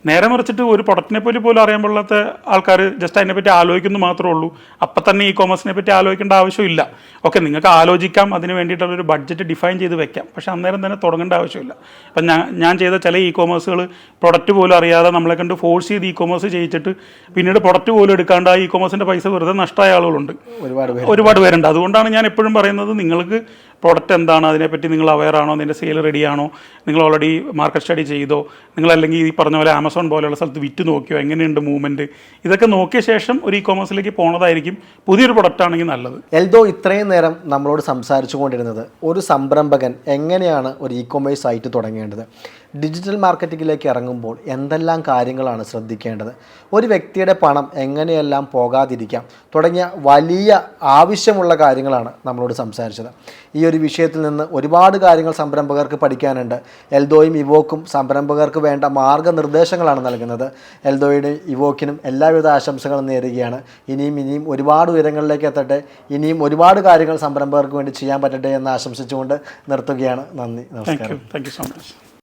[SPEAKER 1] നേരെ മറിച്ചിട്ട് ഒരു പ്രൊഡക്റ്റിനെ പറ്റി പോലും അറിയാൻ പാടില്ലാത്ത ആൾക്കാർ ജസ്റ്റ് അതിനെപ്പറ്റി ആലോചിക്കുന്നു മാത്രമേ ഉള്ളൂ. അപ്പം തന്നെ ഇ കോമേഴ്സിനെ പറ്റി ആലോചിക്കേണ്ട ആവശ്യമില്ല. ഓക്കെ നിങ്ങൾക്ക് ആലോചിക്കാം അതിന് വേണ്ടിയിട്ടുള്ളൊരു ബഡ്ജറ്റ് ഡിഫൈൻ ചെയ്ത് വെക്കാം. പക്ഷെ അന്നേരം തന്നെ തുടങ്ങേണ്ട ആവശ്യമില്ല. അപ്പം ഞാൻ ഞാൻ ചെയ്ത ചില ഇ കോമേഴ്സുകൾ പ്രൊഡക്റ്റ് പോലും അറിയാതെ നമ്മളെ കണ്ട് ഫോഴ്സ് ചെയ്ത് ഇ കോമേഴ്സ് ചെയ്യിച്ചിട്ട് പിന്നീട് പ്രൊഡക്റ്റ് പോലും എടുക്കാണ്ട് ആ ഇ കോമേഴ്സിന്റെ പൈസ വെറുതെ നഷ്ടമായ ആളുകളുണ്ട്.
[SPEAKER 2] ഒരുപാട്
[SPEAKER 1] ഒരുപാട് പേരുണ്ട്. അതുകൊണ്ടാണ് ഞാൻ എപ്പോഴും പറയുന്നത് നിങ്ങൾക്ക് പ്രോഡക്റ്റ് എന്താണ് അതിനെപ്പറ്റി നിങ്ങൾ അവയർ ആണോ അതിന്റെ സെയിൽ റെഡി ആണോ നിങ്ങൾ ഓൾറെഡി മാർക്കറ്റ് സ്റ്റഡി ചെയ്തോ നിങ്ങൾ അല്ലെങ്കിൽ ഈ പറഞ്ഞ പോലെ ആമസോൺ പോലെയുള്ള സ്ഥലത്ത് വിറ്റ് നോക്കിയോ എങ്ങനെയുണ്ട് മൂവ്മെന്റ് ഇതൊക്കെ നോക്കിയ ശേഷം ഒരു ഇ കോമേഴ്സിലേക്ക് പോണതായിരിക്കും പുതിയൊരു പ്രൊഡക്റ്റ് ആണെങ്കിൽ നല്ലത്.
[SPEAKER 2] എൽദോ ഇത്രയും നേരം നമ്മളോട് സംസാരിച്ചു കൊണ്ടിരുന്നത് ഒരു സംരംഭകൻ എങ്ങനെയാണ് ഒരു ഇ കൊമേഴ്സ് ആയിട്ട് തുടങ്ങേണ്ടത്? ഡിജിറ്റൽ മാർക്കറ്റിങ്ങിലേക്ക് ഇറങ്ങുമ്പോൾ എന്തെല്ലാം കാര്യങ്ങളാണ് ശ്രദ്ധിക്കേണ്ടത്? ഒരു വ്യക്തിയുടെ പണം എങ്ങനെയെല്ലാം പോകാതിരിക്കാം? തുടങ്ങിയ വലിയ ആവശ്യമുള്ള കാര്യങ്ങളാണ് നമ്മളോട് സംസാരിച്ചത്. ഈ ഒരു വിഷയത്തിൽ നിന്ന് ഒരുപാട് കാര്യങ്ങൾ സംരംഭകർക്ക് പഠിക്കാനുണ്ട്. എൽദോയും ഇവോക്കും സംരംഭകർക്ക് വേണ്ട മാർഗനിർദ്ദേശങ്ങളാണ് നൽകുന്നത്. എൽദോയുടെയും ഇവോക്കിനും എല്ലാവിധ ആശംസകളും നേരുകയാണ്. ഇനിയും ഇനിയും ഒരുപാട് ഉയരങ്ങളിലേക്ക് എത്തട്ടെ. ഇനിയും ഒരുപാട് കാര്യങ്ങൾ സംരംഭകർക്ക് വേണ്ടി ചെയ്യാൻ പറ്റട്ടെ എന്ന് ആശംസിച്ചുകൊണ്ട് നിർത്തുകയാണ്. നന്ദി. നമസ്കാരം.
[SPEAKER 1] Thank you so much